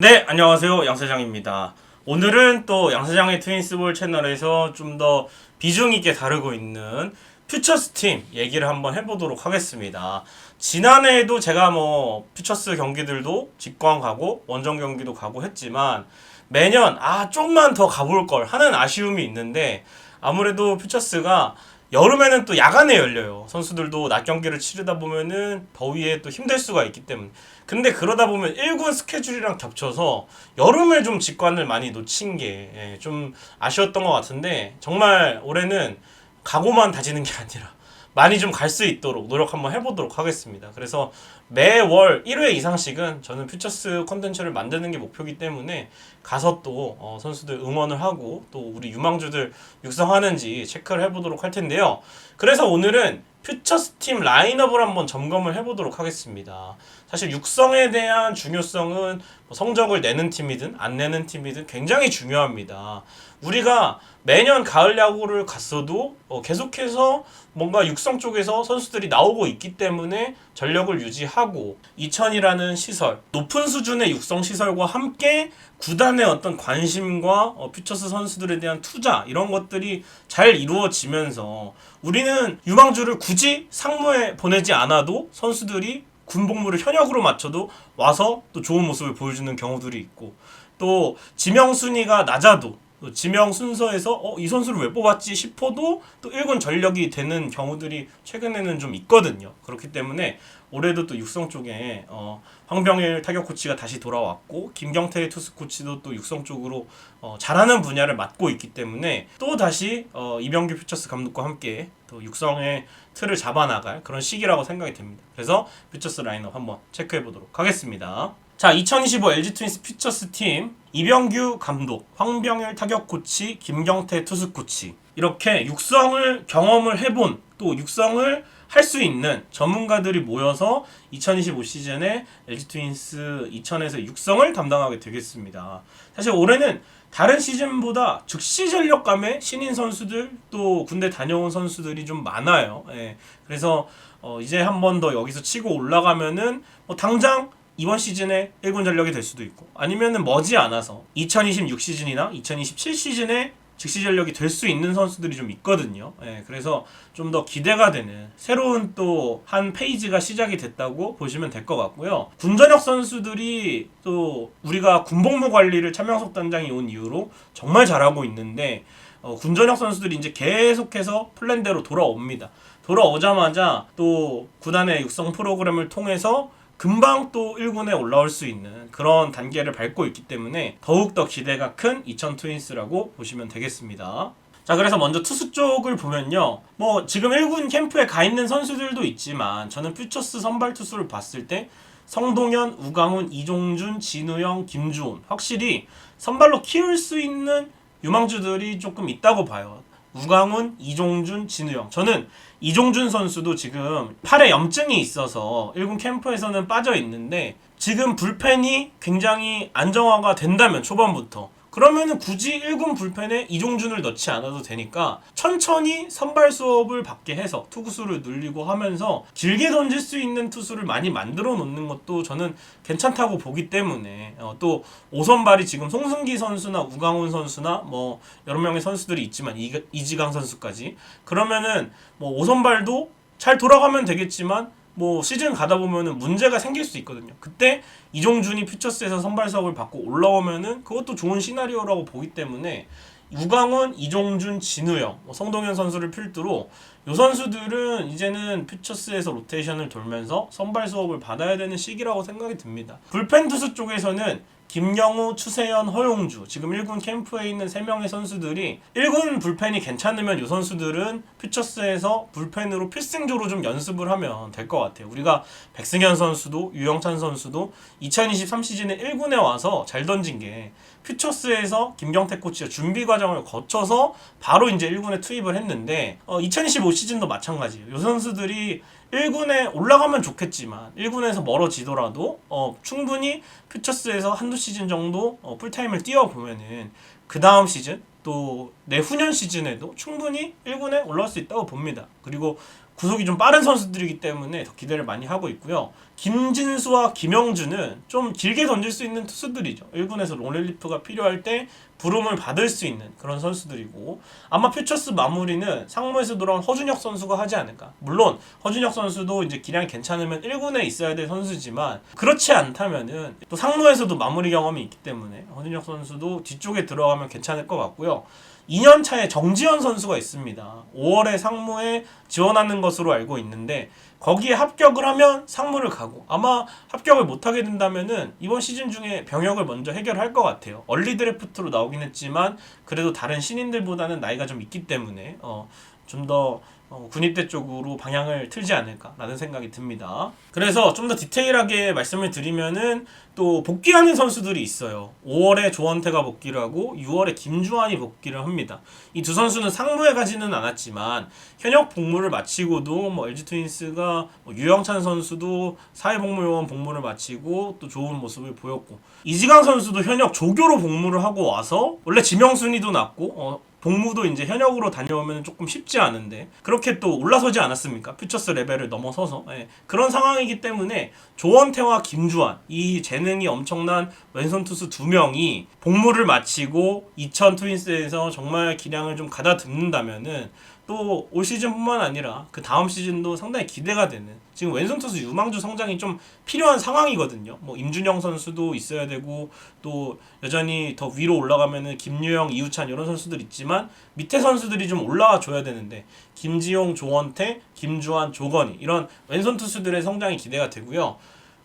네, 안녕하세요. 양세장입니다. 오늘은 또 양세장의 트윈스볼 채널에서 좀 더 비중 있게 다루고 있는 퓨처스 팀 얘기를 한번 해보도록 하겠습니다. 지난해에도 제가 뭐 퓨처스 경기들도 직관 가고 원정 경기도 가고 했지만 매년 아 좀만 더 가볼 걸 하는 아쉬움이 있는데 아무래도 퓨처스가 여름에는 또 야간에 열려요. 선수들도 낮 경기를 치르다 보면은 더위에 또 힘들 수가 있기 때문에. 근데 그러다 보면 1군 스케줄이랑 겹쳐서 여름에 좀 직관을 많이 놓친 게 좀 아쉬웠던 것 같은데 정말 올해는 각오만 다지는 게 아니라 많이 좀 갈 수 있도록 노력 한번 해보도록 하겠습니다. 그래서 매월 1회 이상씩은 저는 퓨처스 컨텐츠를 만드는 게 목표이기 때문에 가서 또 어, 선수들 응원을 하고 또 우리 유망주들 육성하는지 체크를 해보도록 할 텐데요. 그래서 오늘은 퓨처스 팀 라인업을 한번 점검을 해보도록 하겠습니다. 사실 육성에 대한 중요성은 뭐 성적을 내는 팀이든 안 내는 팀이든 굉장히 중요합니다. 우리가 매년 가을 야구를 갔어도 어, 계속해서 뭔가 육성 쪽에서 선수들이 나오고 있기 때문에 전력을 유지하고 이천이라는 시설 높은 수준의 육성 시설과 함께 구단의 어떤 관심과 어, 퓨처스 선수들에 대한 투자 이런 것들이 잘 이루어지면서 우리는 유망주를 굳이 상무에 보내지 않아도 선수들이 군복무를 현역으로 맞춰도 와서 또 좋은 모습을 보여주는 경우들이 있고 또 지명 순위가 낮아도 또 지명 순서에서 어, 이 선수를 왜 뽑았지 싶어도 또 1군 전력이 되는 경우들이 최근에는 좀 있거든요. 그렇기 때문에 올해도 또 육성 쪽에 어, 황병일 타격 코치가 다시 돌아왔고 김경태 투수 코치도 또 육성 쪽으로 어, 잘하는 분야를 맡고 있기 때문에 또 다시 어, 이병규 퓨처스 감독과 함께 또 육성의 틀을 잡아나갈 그런 시기라고 생각이 됩니다. 그래서 퓨처스 라인업 한번 체크해 보도록 하겠습니다. 자, 2025 LG 트윈스 퓨처스 팀 이병규 감독, 황병일 타격 코치, 김경태 투수 코치 이렇게 육성을 경험을 해본 또 육성을 할 수 있는 전문가들이 모여서 2025 시즌에 LG 트윈스 2000에서 육성을 담당하게 되겠습니다. 사실 올해는 다른 시즌보다 즉시 전력감의 신인 선수들 또 군대 다녀온 선수들이 좀 많아요. 예. 그래서 어 이제 한 번 더 여기서 치고 올라가면은 뭐 당장 이번 시즌에 1군 전력이 될 수도 있고 아니면은 머지 않아서 2026 시즌이나 2027 시즌에 즉시 전력이 될 수 있는 선수들이 좀 있거든요. 예, 그래서 좀 더 기대가 되는 새로운 또 한 페이지가 시작이 됐다고 보시면 될 것 같고요. 군전역 선수들이 또 우리가 군복무 관리를 차명석 단장이 온 이후로 정말 잘하고 있는데 어, 군전역 선수들이 이제 계속해서 플랜대로 돌아옵니다. 돌아오자마자 또 구단의 육성 프로그램을 통해서 금방 또 1군에 올라올 수 있는 그런 단계를 밟고 있기 때문에 더욱더 기대가 큰 이천 트윈스라고 보시면 되겠습니다. 자, 그래서 먼저 투수 쪽을 보면요. 뭐, 지금 1군 캠프에 가 있는 선수들도 있지만, 저는 퓨처스 선발 투수를 봤을 때, 성동현, 우강훈, 이종준, 진우영, 김주훈. 확실히 선발로 키울 수 있는 유망주들이 조금 있다고 봐요. 우강훈, 이종준, 진우영. 저는 이종준 선수도 지금 팔에 염증이 있어서 1군 캠프에서는 빠져 있는데 지금 불펜이 굉장히 안정화가 된다면 초반부터 그러면은 굳이 1군 불펜에 이종준을 넣지 않아도 되니까 천천히 선발 수업을 받게 해서 투구수를 늘리고 하면서 길게 던질 수 있는 투수를 많이 만들어 놓는 것도 저는 괜찮다고 보기 때문에 어, 또 5선발이 지금 송승기 선수나 우강훈 선수나 뭐 여러 명의 선수들이 있지만 이, 이지강 선수까지. 그러면은 뭐 5선발도 잘 돌아가면 되겠지만 뭐 시즌 가다 보면은 문제가 생길 수 있거든요. 그때 이종준이 퓨처스에서 선발 수업을 받고 올라오면은 그것도 좋은 시나리오라고 보기 때문에 유강원, 이종준, 진우영, 뭐 성동현 선수를 필두로 요 선수들은 이제는 퓨처스에서 로테이션을 돌면서 선발 수업을 받아야 되는 시기라고 생각이 듭니다. 불펜 투수 쪽에서는 김영우, 추세현, 허용주 지금 1군 캠프에 있는 3명의 선수들이 1군 불펜이 괜찮으면 이 선수들은 퓨처스에서 불펜으로 필승조로 좀 연습을 하면 될 것 같아요. 우리가 백승현 선수도 유영찬 선수도 2023 시즌에 1군에 와서 잘 던진 게 퓨처스에서 김경태 코치가 준비 과정을 거쳐서 바로 이제 1군에 투입을 했는데 어, 2025 시즌도 마찬가지예요. 이 선수들이 1군에 올라가면 좋겠지만 1군에서 멀어지더라도 어, 충분히 퓨처스에서 한두 시즌 정도 어, 풀타임을 뛰어보면은 그 다음 시즌 또 내후년 시즌에도 충분히 1군에 올라올 수 있다고 봅니다. 그리고 구속이 좀 빠른 선수들이기 때문에 더 기대를 많이 하고 있고요. 김진수와 김영주는 좀 길게 던질 수 있는 투수들이죠. 1군에서 롱릴리프가 필요할 때 부름을 받을 수 있는 그런 선수들이고 아마 퓨처스 마무리는 상무에서 돌아온 허준혁 선수가 하지 않을까. 물론 허준혁 선수도 이제 기량이 괜찮으면 1군에 있어야 될 선수지만 그렇지 않다면은 또 상무에서도 마무리 경험이 있기 때문에 허준혁 선수도 뒤쪽에 들어가면 괜찮을 것 같고요. 2년 차에 정지현 선수가 있습니다. 5월에 상무에 지원하는 것으로 알고 있는데 거기에 합격을 하면 상무를 가고 아마 합격을 못하게 된다면은 이번 시즌 중에 병역을 먼저 해결할 것 같아요. 얼리 드래프트로 나오긴 했지만 그래도 다른 신인들보다는 나이가 좀 있기 때문에 어, 좀더 어, 군입대 쪽으로 방향을 틀지 않을까라는 생각이 듭니다. 그래서 좀 더 디테일하게 말씀을 드리면은 또 복귀하는 선수들이 있어요. 5월에 조원태가 복귀를 하고 6월에 김주환이 복귀를 합니다. 이 두 선수는 상무에 가지는 않았지만 현역 복무를 마치고도 뭐 LG 트윈스가 뭐 유영찬 선수도 사회복무요원 복무를 마치고 또 좋은 모습을 보였고 이지강 선수도 현역 조교로 복무를 하고 와서 원래 지명 순위도 낮고 어, 복무도 이제 현역으로 다녀오면 조금 쉽지 않은데 그렇게 또 올라서지 않았습니까? 퓨처스 레벨을 넘어서서 예, 그런 상황이기 때문에 조원태와 김주환 이 재능이 엄청난 왼손 투수 두 명이 복무를 마치고 이천 트윈스에서 정말 기량을 좀 가다듬는다면은 또 올 시즌뿐만 아니라 그 다음 시즌도 상당히 기대가 되는 지금 왼손 투수 유망주 성장이 좀 필요한 상황이거든요. 뭐 임준영 선수도 있어야 되고 또 여전히 더 위로 올라가면은 김유영, 이우찬 이런 선수들 있지만 밑에 선수들이 좀 올라와 줘야 되는데 김지용, 조원태, 김주환, 조건희 이런 왼손 투수들의 성장이 기대가 되고요.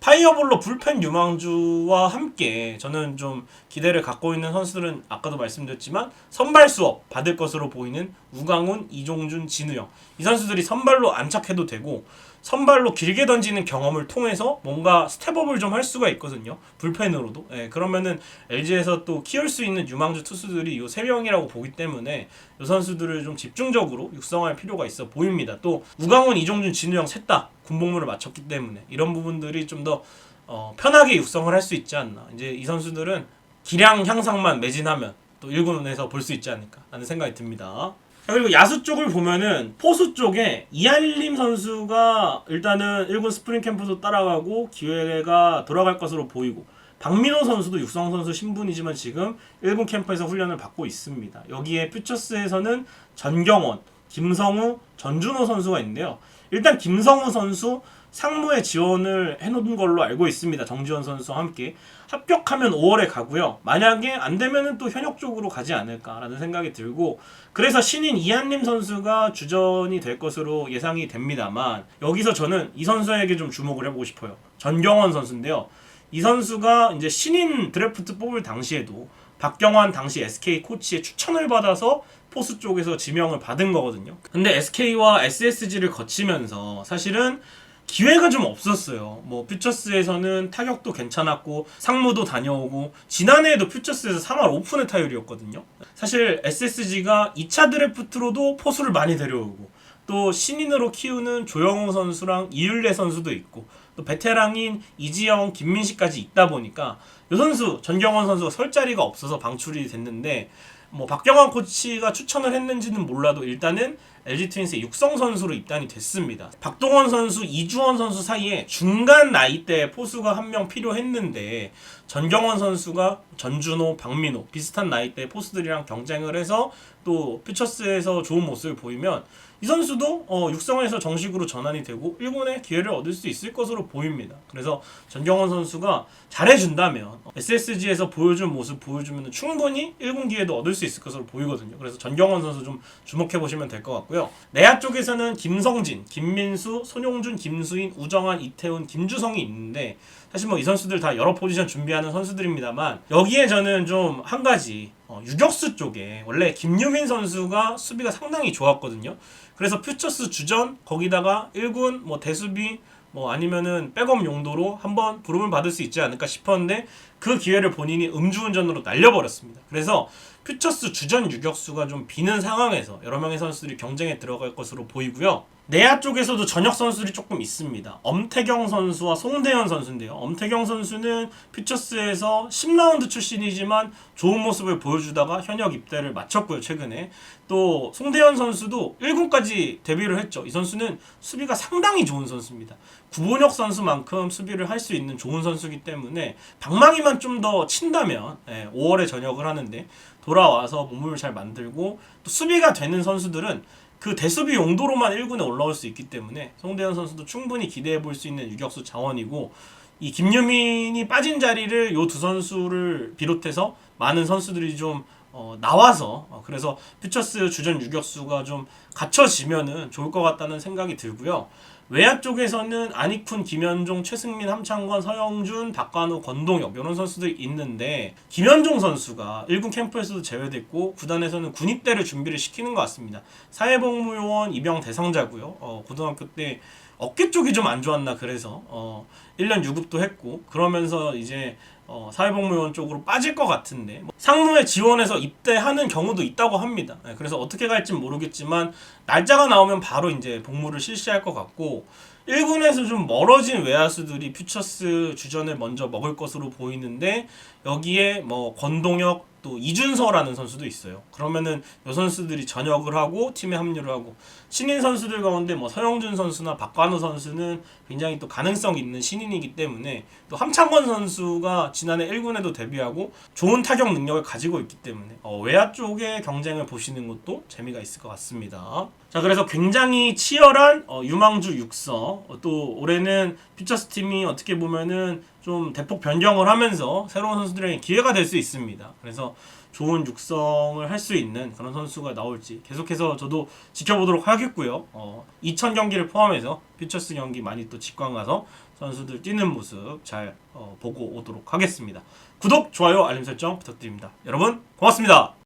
파이어볼로 불펜 유망주와 함께 저는 좀 기대를 갖고 있는 선수들은 아까도 말씀드렸지만 선발 수업 받을 것으로 보이는 우강훈, 이종준, 진우영. 이 선수들이 선발로 안착해도 되고 선발로 길게 던지는 경험을 통해서 뭔가 스텝업을 좀 할 수가 있거든요. 불펜으로도. 예, 그러면은 LG에서 또 키울 수 있는 유망주 투수들이 이세 명이라고 보기 때문에 이 선수들을 좀 집중적으로 육성할 필요가 있어 보입니다. 또 우강훈, 이종준, 진우영 셋 다 군복무를 마쳤기 때문에 이런 부분들이 좀더 어, 편하게 육성을 할 수 있지 않나. 이제 이 선수들은 기량 향상만 매진하면 또 1군에서 볼 수 있지 않을까 하는 생각이 듭니다. 자, 그리고 야수 쪽을 보면은 포수 쪽에 이한림 선수가 일단은 1군 스프링 캠프도 따라가고 기회가 돌아갈 것으로 보이고 박민호 선수도 육성 선수 신분이지만 지금 1군 캠프에서 훈련을 받고 있습니다. 여기에 퓨처스에서는 전경원, 김성우, 전준호 선수가 있는데요. 일단 김성우 선수 상무에 지원을 해놓은 걸로 알고 있습니다. 정지원 선수와 함께 합격하면 5월에 가고요. 만약에 안 되면은 또 현역 쪽으로 가지 않을까라는 생각이 들고 그래서 신인 이한림 선수가 주전이 될 것으로 예상이 됩니다만 여기서 저는 이 선수에게 좀 주목을 해보고 싶어요. 전경원 선수인데요. 이 선수가 이제 신인 드래프트 뽑을 당시에도 박경환 당시 SK 코치의 추천을 받아서 포수 쪽에서 지명을 받은 거거든요. 근데 SK와 SSG를 거치면서 사실은 기회가 좀 없었어요. 뭐 퓨처스에서는 타격도 괜찮았고 상무도 다녀오고 지난해에도 퓨처스에서 3할 오픈의 타율이었거든요. 사실 SSG가 2차 드래프트로도 포수를 많이 데려오고 또 신인으로 키우는 조영호 선수랑 이율래 선수도 있고 또 베테랑인 이지영, 김민식까지 있다 보니까 이 선수 전경원 선수가 설 자리가 없어서 방출이 됐는데 뭐 박경환 코치가 추천을 했는지는 몰라도 일단은 LG 트윈스의 육성 선수로 입단이 됐습니다. 박동원 선수, 이주원 선수 사이에 중간 나이대 포수가 한 명 필요했는데 전경원 선수가 전준호, 박민호 비슷한 나이대 포수들이랑 경쟁을 해서 또 퓨처스에서 좋은 모습을 보이면 이 선수도 어, 육성에서 정식으로 전환이 되고 1군에 기회를 얻을 수 있을 것으로 보입니다. 그래서 전경원 선수가 잘해준다면 SSG에서 보여준 모습 보여주면 충분히 1군 기회도 얻을 수 있을 것으로 보이거든요. 그래서 전경원 선수 좀 주목해 보시면 될 것 같고요. 내야 쪽에서는 김성진, 김민수, 손용준, 김수인, 우정환, 이태훈, 김주성이 있는데 사실 뭐 이 선수들 다 여러 포지션 준비하는 선수들입니다만 여기에 저는 좀 한 가지 어, 유격수 쪽에 원래 김유민 선수가 수비가 상당히 좋았거든요. 그래서 퓨처스 주전 거기다가 1군 뭐 대수비 뭐 아니면은 백업 용도로 한번 부름을 받을 수 있지 않을까 싶었는데 그 기회를 본인이 음주운전으로 날려버렸습니다. 그래서 퓨처스 주전 유격수가 좀 비는 상황에서 여러 명의 선수들이 경쟁에 들어갈 것으로 보이고요. 내야 쪽에서도 전역 선수들이 조금 있습니다. 엄태경 선수와 송대현 선수인데요. 엄태경 선수는 퓨처스에서 10라운드 출신이지만 좋은 모습을 보여주다가 현역 입대를 마쳤고요, 최근에. 또 송대현 선수도 1군까지 데뷔를 했죠. 이 선수는 수비가 상당히 좋은 선수입니다. 구본혁 선수만큼 수비를 할 수 있는 좋은 선수이기 때문에 방망이만 좀 더 친다면 예, 5월에 전역을 하는데 돌아와서 몸을 잘 만들고 또 수비가 되는 선수들은 그 대수비 용도로만 1군에 올라올 수 있기 때문에 송대현 선수도 충분히 기대해 볼 수 있는 유격수 자원이고 이 김유민이 빠진 자리를 요 두 선수를 비롯해서 많은 선수들이 좀 어, 나와서 어, 그래서 퓨처스 주전 유격수가 좀 갖춰지면은 좋을 것 같다는 생각이 들고요. 외야 쪽에서는 안익훈, 김현종, 최승민, 함창권, 서영준, 박관우, 권동혁 이런 선수들이 있는데 김현종 선수가 1군 캠프에서도 제외됐고 구단에서는 군입대를 준비를 시키는 것 같습니다. 사회복무요원 입영 대상자고요. 어, 고등학교 때 어깨 쪽이 좀 안 좋았나 그래서 어, 1년 유급도 했고 그러면서 이제 어, 사회복무요원 쪽으로 빠질 것 같은데 뭐 상무에 지원해서 입대하는 경우도 있다고 합니다. 네, 그래서 어떻게 갈지 모르겠지만 날짜가 나오면 바로 이제 복무를 실시할 것 같고 1군에서 좀 멀어진 외야수들이 퓨처스 주전을 먼저 먹을 것으로 보이는데 여기에 뭐 권동혁 또 이준서라는 선수도 있어요. 그러면은 이 선수들이 전역을 하고 팀에 합류를 하고 신인 선수들 가운데 뭐 서영준 선수나 박관우 선수는 굉장히 또 가능성 있는 신인이기 때문에 또 함창권 선수가 지난해 1군에도 데뷔하고 좋은 타격 능력을 가지고 있기 때문에 어, 외야 쪽의 경쟁을 보시는 것도 재미가 있을 것 같습니다. 자 그래서 굉장히 치열한 어, 유망주 육서 어, 또 올해는 퓨처스 팀이 어떻게 보면은 좀 대폭 변경을 하면서 새로운 선수들에게 기회가 될 수 있습니다. 그래서 좋은 육성을 할 수 있는 그런 선수가 나올지 계속해서 저도 지켜보도록 하겠고요. 어, 2000 경기를 포함해서 퓨처스 경기 많이 또 직관 가서 선수들 뛰는 모습 잘 어, 보고 오도록 하겠습니다. 구독, 좋아요, 알림 설정 부탁드립니다. 여러분 고맙습니다.